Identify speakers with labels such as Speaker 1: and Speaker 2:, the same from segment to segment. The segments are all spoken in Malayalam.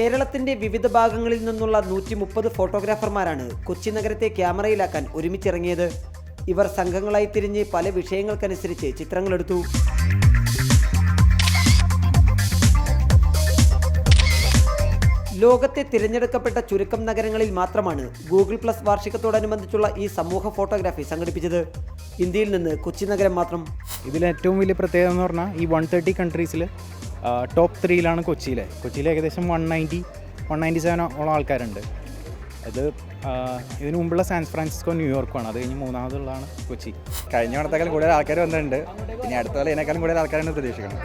Speaker 1: കേരളത്തിന്റെ വിവിധ ഭാഗങ്ങളിൽ നിന്നുള്ള നൂറ്റി മുപ്പത് ഫോട്ടോഗ്രാഫർമാരാണ് കൊച്ചി നഗരത്തെ ക്യാമറയിലാക്കാൻ ഒരുമിച്ചിറങ്ങിയത്. ഇവർ സംഘങ്ങളായി തിരിഞ്ഞ് പല വിഷയങ്ങൾക്കനുസരിച്ച് ചിത്രങ്ങളെടുത്തു. ലോകത്തെ തിരഞ്ഞെടുക്കപ്പെട്ട ചുരുക്കം നഗരങ്ങളിൽ മാത്രമാണ് ഗൂഗിൾ പ്ലസ് വാർഷികത്തോടനുബന്ധിച്ചുള്ള ഈ സമൂഹ ഫോട്ടോഗ്രാഫി സംഘടിപ്പിച്ചത്. ഇന്ത്യയിൽ നിന്ന് കൊച്ചി നഗരം മാത്രം.
Speaker 2: ഇതിൽ ഏറ്റവും വലിയ പ്രത്യേകത എന്ന് പറഞ്ഞാൽ ഈ വൺ തേർട്ടി കൺട്രീസിൽ ടോപ്പ് ത്രീയിലാണ് കൊച്ചിയിലെ. കൊച്ചിയിൽ ഏകദേശം one ninety one ninety seven ഓളം ആൾക്കാരുണ്ട്. അത് ഇതിനു മുമ്പുള്ള സാൻ ഫ്രാൻസിസ്കോ ന്യൂയോർക്കുമാണ് അത് കഴിഞ്ഞ് മൂന്നാമതുള്ളതാണ് കൊച്ചി.
Speaker 3: കഴിഞ്ഞ തവണത്തേക്കാളും കൂടുതൽ ആൾക്കാർ വന്നിട്ടുണ്ട്. ഇനി അടുത്ത ഇതിനേക്കാളും കൂടുതൽ ആൾക്കാരാണ് പ്രതീക്ഷിക്കുന്നത്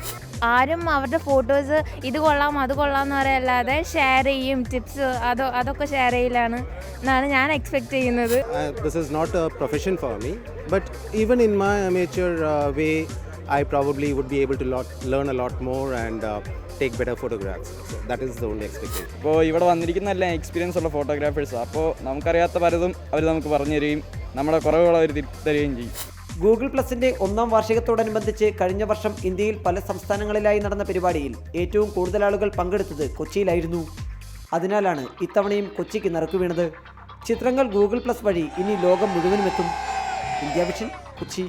Speaker 4: ആരും അവരുടെ ഫോട്ടോസ് ഇത് കൊള്ളാം അത് കൊള്ളാം എന്ന് പറയല്ലാതെ ഷെയർ ചെയ്യും ടിപ്സ് അതോ അതൊക്കെ ഷെയർ ചെയ്യലാണ് എന്നാണ് ഞാൻ എക്സ്പെക്ട് ചെയ്യുന്നത്.
Speaker 5: This is not a profession for me but even in my my amateur uh, way, I probably would be able to lot, learn a lot more and uh, take better photographs. So that is the only expectation.
Speaker 3: ഇപ്പോൾ ഇവിടെ വന്നിരിക്കുന്ന എല്ലാം എക്സ്പീരിയൻസ് ഉള്ള ഫോട്ടോഗ്രാഫേഴ്സ് അപ്പോൾ നമുക്കറിയാത്ത പലതും അവർ നമുക്ക് പറഞ്ഞു തരികയും നമ്മുടെ കുറവുകൾ അവർ തരികയും ചെയ്യും.
Speaker 1: ഗൂഗിൾ പ്ലസിന്റെ ഒന്നാം വാർഷികത്തോടനുബന്ധിച്ച് കഴിഞ്ഞ വർഷം ഇന്ത്യയിൽ പല സംസ്ഥാനങ്ങളിലായി നടന്ന പരിപാടിയിൽ ഏറ്റവും കൂടുതൽ ആളുകൾ പങ്കെടുത്തത് കൊച്ചിയിലായിരുന്നു. അതിനാലാണ് ഇത്തവണയും കൊച്ചിക്ക് നറുക്കു വീണത്. ചിത്രങ്ങൾ ഗൂഗിൾ പ്ലസ് വഴി ഇനി ലോകം മുഴുവനും എത്തും ഇന്ത്യ വിഷൻ കൊച്ചി.